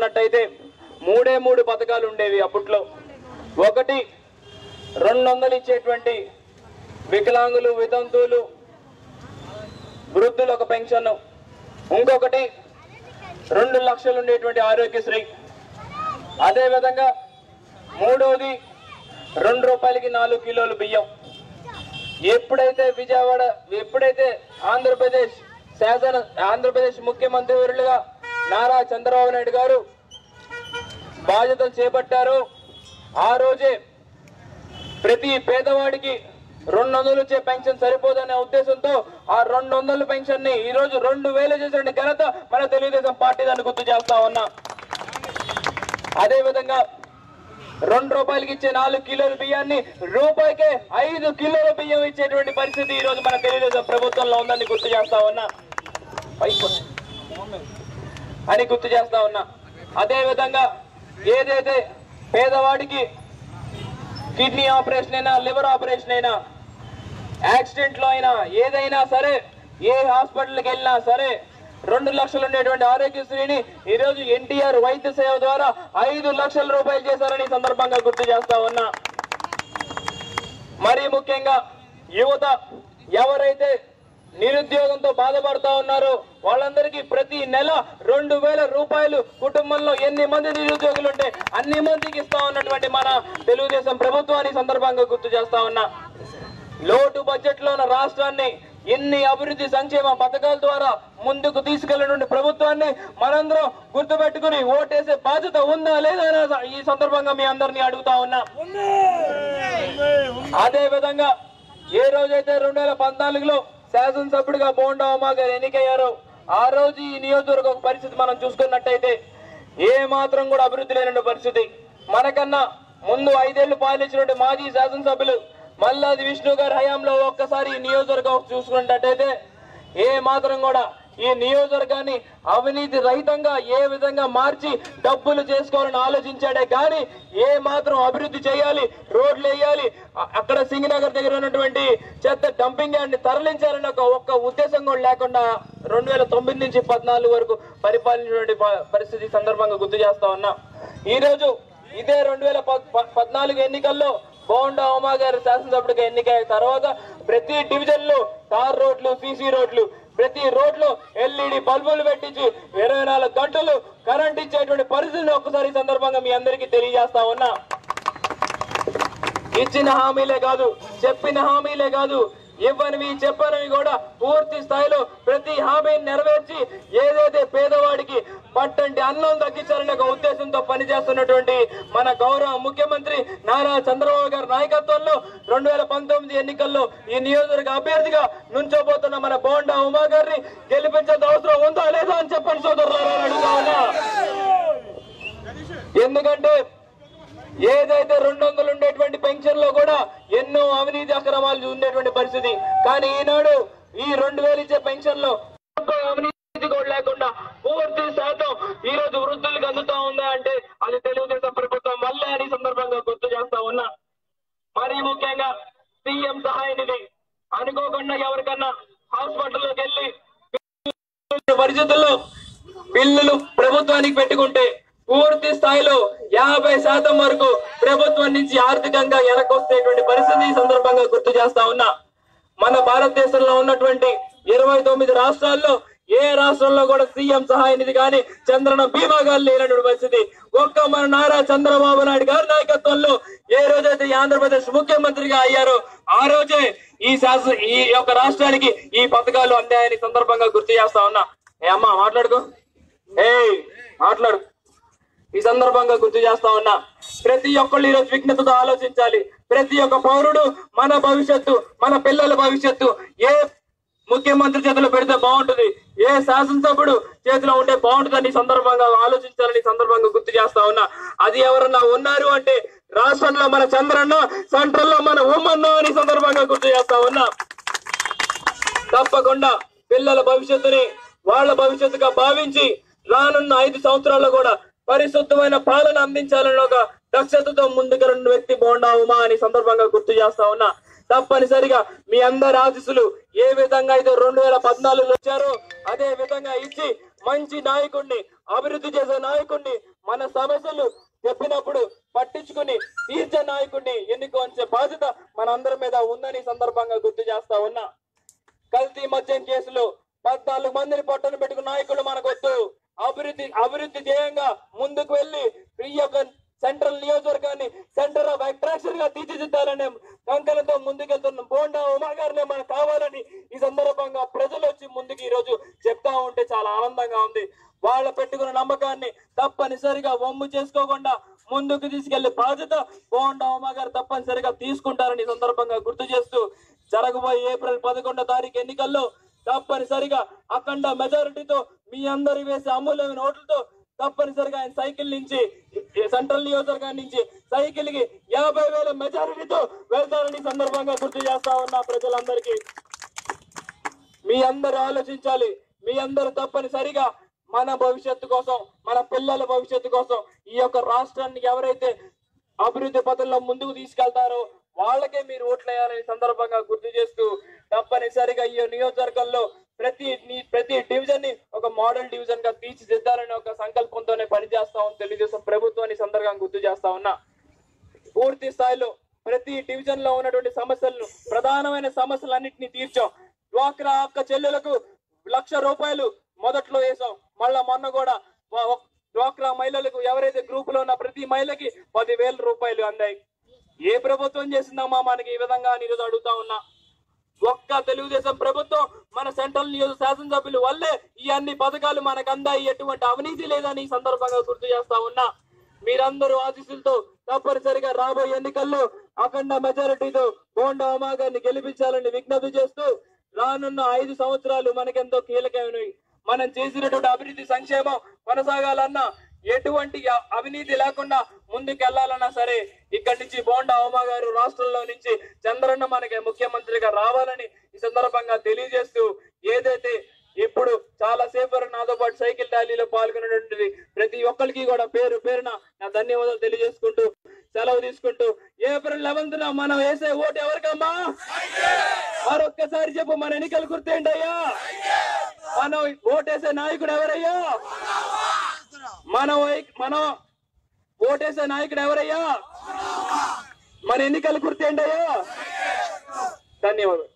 చూసుకున్నట్టయితే మూడే మూడు పథకాలు ఉండేవి అప్పట్లో. ఒకటి రెండు వందలు ఇచ్చేటువంటి వికలాంగులు వితంతువులు వృద్ధులు ఒక పెన్షన్ ఇంకొకటి రెండు లక్షలు ఉండేటువంటి ఆరోగ్యశ్రీ. అదేవిధంగా మూడవది రెండు రూపాయలకి నాలుగు కిలోలు బియ్యం. ఎప్పుడైతే విజయవాడ ఎప్పుడైతే ఆంధ్రప్రదేశ్ శాసన ఆంధ్రప్రదేశ్ ముఖ్యమంత్రి వర్యులుగా నారా చంద్రబాబు నాయుడు గారు బాధ్యతలు చేపట్టారు. ఆ రోజే ప్రతి పేదవాడికి రెండు వందలు వచ్చే పెన్షన్ సరిపోదనే ఉద్దేశంతో ఆ రెండు వందల పెన్షన్ని ఈ రోజు రెండు వేలు చేసిన ఘనత మన తెలుగుదేశం పార్టీ దాన్ని గుర్తు చేస్తా ఉన్నా. అదే విధంగా రెండు రూపాయలకి ఇచ్చే నాలుగు కిలోల బియ్యాన్ని రూపాయికే ఐదు కిలోల బియ్యం ఇచ్చేటువంటి పరిస్థితి ఈ రోజు మన తెలుగుదేశం ప్రభుత్వంలో ఉందని గుర్తు చేస్తా ఉన్నా. అని గుర్తు చేస్తా ఉన్నా. అదే విధంగా ఏదైతే పేదవాడికి కిడ్నీ ఆపరేషన్ అయినా లివర్ ఆపరేషన్ అయినా యాక్సిడెంట్లో అయినా ఏదైనా సరే ఏ హాస్పిటల్కి వెళ్ళినా సరే రెండు లక్షలు ఉండేటువంటి ఆరోగ్యశ్రీని ఈరోజు ఎన్టీఆర్ వైద్య సేవ ద్వారా ఐదు లక్షల రూపాయలు చేశారని సందర్భంగా గుర్తు చేస్తా ఉన్నా. మరీ ముఖ్యంగా యువత ఎవరైతే నిరుద్యోగంతో బాధపడతా ఉన్నారో. వాళ్ళందరికీ ప్రతి నెల రెండు వేల రూపాయలు కుటుంబంలో ఎన్ని మంది నిరుద్యోగులు ఉంటే అన్ని మందికి ఇస్తా ఉన్నటువంటి మన తెలుగుదేశం ప్రభుత్వాన్ని సందర్భంగా గుర్తు చేస్తా ఉన్నా. లోటు బడ్జెట్లో రాష్ట్రాన్ని ఎన్ని అభివృద్ధి సంక్షేమ పథకాల ద్వారా ముందుకు తీసుకెళ్ళిన ప్రభుత్వాన్ని మనందరం గుర్తుపెట్టుకుని ఓటేసే బాధ్యత ఉందా లేదా అని ఈ సందర్భంగా మీ అందరినీ అడుగుతా ఉన్నా. అదే విధంగా ఏ రోజైతే రెండు వేల పద్నాలుగులో శాసనసభ్యుడిగా బోండా ఉమా గారు ఎన్నికయ్యారు. ఆ రోజు ఈ నియోజకవర్గ పరిస్థితి మనం చూసుకున్నట్టయితే ఏ మాత్రం కూడా అభివృద్ధి లేనటువంటి పరిస్థితి. మనకన్నా ముందు ఐదేళ్ళు పాలించినటువంటి మాజీ శాసనసభ్యులు మల్లాది విష్ణు గారి హయాంలో ఒక్కసారి ఈ నియోజకవర్గం చూసుకున్నట్టయితే ఏ మాత్రం కూడా ఈ నియోజకవర్గాన్ని అవినీతి రహితంగా ఏ విధంగా మార్చి డబ్బులు చేసుకోవాలని ఆలోచించాడే కానీ ఏ మాత్రం అభివృద్ధి చేయాలి రోడ్లు వేయాలి అక్కడ సింగనగర్ దగ్గర ఉన్నటువంటి చెత్త డంపింగ్ యార్డ్ని తరలించాలని ఒక ఒక్క ఉద్దేశం కూడా లేకుండా రెండు వేల తొమ్మిది నుంచి పద్నాలుగు వరకు పరిపాలించినటువంటి పరిస్థితి సందర్భంగా గుర్తు చేస్తా ఉన్నా. ఈ రోజు ఇదే రెండు వేల పద్నాలుగు ఎన్నికల్లో బోండా ఉమా గారు శాసనసభ్యుడిగా ఎన్నికైన తర్వాత ప్రతి డివిజన్లో తార్ రోడ్లు సీసీ రోడ్లు ప్రతి రోడ్లో ఎల్ఈడి బల్బులు పెట్టించి ఇరవై నాలుగు గంటలు కరెంట్ ఇచ్చేటువంటి పరిస్థితిని ఒక్కసారి సందర్భంగా మీ అందరికీ తెలియజేస్తా ఉన్నా. ఇచ్చిన హామీలే కాదు చెప్పిన హామీలే కాదు ఇవ్వనివి చెప్పనివి కూడా పూర్తి స్థాయిలో ప్రతి హామీని నెరవేర్చి ఏదైతే పేదవాడికి పట్టంటి అన్నం తగ్గించాలనే ఒక ఉద్దేశంతో పనిచేస్తున్నటువంటి మన గౌరవ ముఖ్యమంత్రి నారా చంద్రబాబు గారి నాయకత్వంలో రెండు వేల పంతొమ్మిది ఎన్నికల్లో ఈ నియోజకవర్గ అభ్యర్థిగా నుంచోబోతున్న మన బోండా ఉమా గారిని గెలిపించేంత అవసరం ఉందా లేదా అని చెప్పండి సోదరులారా ఎందుకంటే ఏదైతే రెండు వందలు ఉండేటువంటి పెన్షన్లో కూడా ఎన్నో అవినీతి అక్రమాలు ఉండేటువంటి పరిస్థితి. కానీ ఈనాడు ఈ రెండు వేలు ఇచ్చే పెన్షన్లో అవినీతి కూడా లేకుండా పూర్తి శాతం ఈ రోజు వృద్ధులకు అందుతా ఉందా అంటే అది తెలుగుదేశం ప్రభుత్వం వల్లే అని సందర్భంగా గుర్తు చేస్తా ఉన్నా. మరీ ముఖ్యంగా సీఎం సహాయ నిధి. అనుకోకుండా ఎవరికన్నా హాస్పిటల్లోకి వెళ్ళి పరిస్థితుల్లో బిల్లులు ప్రభుత్వానికి పెట్టుకుంటే పూర్తి స్థాయిలో యాభై శాతం వరకు ప్రభుత్వం నుంచి ఆర్థికంగా వెనకొస్తేటువంటి పరిస్థితి ఈ సందర్భంగా గుర్తు చేస్తా ఉన్నా. మన భారతదేశంలో ఉన్నటువంటి ఇరవై తొమ్మిది రాష్ట్రాల్లో ఏ రాష్ట్రంలో కూడా సీఎం సహాయ నిధి కానీ చంద్రన బీమా గారు లేనటువంటి పరిస్థితి. ఒక్క మన నారా చంద్రబాబు నాయుడు గారి నాయకత్వంలో ఏ రోజైతే ఆంధ్రప్రదేశ్ ముఖ్యమంత్రిగా అయ్యారో ఆ రోజే ఈ శాసన ఈ యొక్క రాష్ట్రానికి ఈ పథకాలు అందాయని సందర్భంగా గుర్తు చేస్తా ఉన్నా. ఏ అమ్మా మాట్లాడుకో. ఏ మాట్లాడు. ఈ సందర్భంగా గుర్తు చేస్తా ఉన్నా ప్రతి ఒక్కళ్ళు ఈరోజు విఘ్నతతో ఆలోచించాలి. ప్రతి ఒక్క పౌరుడు మన భవిష్యత్తు మన పిల్లల భవిష్యత్తు ఏ ముఖ్యమంత్రి చేతిలో పెడితే బాగుంటుంది ఏ శాసనసభ్యుడు చేతిలో ఉంటే బాగుంటుందని సందర్భంగా ఆలోచించాలని సందర్భంగా గుర్తు చేస్తా ఉన్నా. అది ఎవరన్నా ఉన్నారు అంటే రాష్ట్రంలో మన చంద్రన్న సెంట్రల్లో మన ఉమ్మన్న అని సందర్భంగా గుర్తు చేస్తా ఉన్నా. తప్పకుండా పిల్లల భవిష్యత్తుని వాళ్ళ భవిష్యత్తుగా భావించి రానున్న ఐదు సంవత్సరాల్లో కూడా పరిశుద్ధమైన పాలన అందించాలని ఒక దక్షతతో ముందుకెళ్ళిన వ్యక్తి బోండా ఉమా అని సందర్భంగా గుర్తు చేస్తా ఉన్నా. తప్పనిసరిగా మీ అందరి ఆశీస్సులు ఏ విధంగా అయితే రెండు వేల పద్నాలుగులో వచ్చారో అదే విధంగా ఇచ్చి మంచి నాయకుడిని అభివృద్ధి చేసే నాయకుడిని మన సమస్యలు చెప్పినప్పుడు పట్టించుకుని తీర్చే నాయకుడిని ఎన్నుకోవాల్సిన బాధ్యత మనందరి మీద ఉందని సందర్భంగా గుర్తు చేస్తా ఉన్నా. కల్తీ మద్యం కేసులో పద్నాలుగు మందిని పట్టును పెట్టుకున్న నాయకులు అభివృద్ధి అభివృద్ధి ధ్యేయంగా ముందుకు వెళ్ళి ఈ యొక్క సెంట్రల్ నియోజకవర్గాన్ని సెంటర్ ఆఫ్ అట్రాక్షన్గా తీర్చిదిద్దాలనే కంకణంతో ముందుకెళ్తున్న బోండా ఉమా గారిని మనకు కావాలని ఈ సందర్భంగా ప్రజలు వచ్చి ముందుకు ఈ రోజు చెప్తా ఉంటే చాలా ఆనందంగా ఉంది. వాళ్ళ పెట్టుకున్న నమ్మకాన్ని తప్పనిసరిగా వమ్ము చేసుకోకుండా ముందుకు తీసుకెళ్ళే బాధ్యత బోండా ఉమా గారు తప్పనిసరిగా తీసుకుంటారని సందర్భంగా గుర్తు చేస్తూ జరగబోయే ఏప్రిల్ పదకొండో తారీఖు ఎన్నికల్లో తప్పనిసరిగా అఖండ మెజారిటీతో మీ అందరి వేసే అమూల్యమైన ఓట్లతో తప్పనిసరిగా ఆయన సైకిల్ నుంచి సెంట్రల్ నియోజకవర్గం నుంచి సైకిల్కి యాభై వేల మెజారిటీతో వెళ్తారని సందర్భంగా గుర్తు చేస్తా ఉన్నా ప్రజలందరికీ. మీ అందరూ ఆలోచించాలి. మీ అందరూ తప్పనిసరిగా మన భవిష్యత్తు కోసం మన పిల్లల భవిష్యత్తు కోసం ఈ యొక్క రాష్ట్రాన్ని ఎవరైతే అభివృద్ధి పథంలో ముందుకు తీసుకెళ్తారో వాళ్ళకే మీరు ఓట్లేయాలని సందర్భంగా గుర్తు చేస్తూ తప్పనిసరిగా ఈ నియోజకవర్గంలో ప్రతి ప్రతి డివిజన్ని ఒక మోడల్ డివిజన్గా తీర్చిదిద్దాలని ఒక సంకల్పంతోనే పనిచేస్తామని తెలుగుదేశం ప్రభుత్వాన్ని సందర్భంగా గుర్తు చేస్తా ఉన్నా. పూర్తి స్థాయిలో ప్రతి డివిజన్లో ఉన్నటువంటి సమస్యలను ప్రధానమైన సమస్యలన్నింటినీ తీర్చాం. డ్వాక్రా అక్క చెల్లెలకు లక్ష రూపాయలు మొదట్లో వేసాం మళ్ళా మొన్న కూడా డ్వాక్రా మహిళలకు ఎవరైతే గ్రూప్లో ఉన్న ప్రతి మహిళకి పదివేల రూపాయలు అందాయి. ఏ ప్రభుత్వం చేసిందమ్మా మనకి ఈ విధంగా అని ఈరోజు అడుగుతా ఉన్నా. ఒక్క తెలుగుదేశం ప్రభుత్వం మన సెంట్రల్ నియోజక శాసనసభ్యుల వల్లే ఈ అన్ని పథకాలు మనకు అందాయి. ఎటువంటి అవినీతి లేదని ఈ సందర్భంగా గుర్తు చేస్తా ఉన్నా. మీరందరూ ఆశీస్సులతో తప్పనిసరిగా రాబోయే ఎన్నికల్లో అఖండ మెజారిటీతో బోండా ఉమా గారిని గెలిపించాలని విజ్ఞప్తి చేస్తూ రానున్న ఐదు సంవత్సరాలు మనకెంతో కీలకమైనవి. మనం చేసినటువంటి అభివృద్ధి సంక్షేమం కొనసాగాలన్నా ఎటువంటి అవినీతి లేకుండా ముందుకెళ్ళాలన్నా సరే ఇక్కడి నుంచి బోండా ఉమా గారు రాష్ట్రంలో నుంచి చంద్రన్న మనకి ముఖ్యమంత్రిగా రావాలని ఈ సందర్భంగా తెలియజేస్తూ ఏదైతే ఇప్పుడు చాలా సేపు నాతో పాటు సైకిల్ ర్యాలీలో పాల్గొనేటువంటిది ప్రతి ఒక్కరికి కూడా పేరు పేరున నా ధన్యవాదాలు తెలియజేసుకుంటూ సెలవు తీసుకుంటూ ఏప్రిల్ లెవెన్త్ మనం వేసే ఓటు ఎవరికమ్మా? మరొక్కసారి చెప్పు మన ఎన్నికలు గుర్తేంటయ్యా మనం ఓటేసే నాయకుడు ఎవరయ్యా? మన వై- మనం ఓటేసే నాయకుడు ఎవరయ్యా? మన ఎన్నికలు గుర్తేంటయ్యా ధన్యవాదాలు.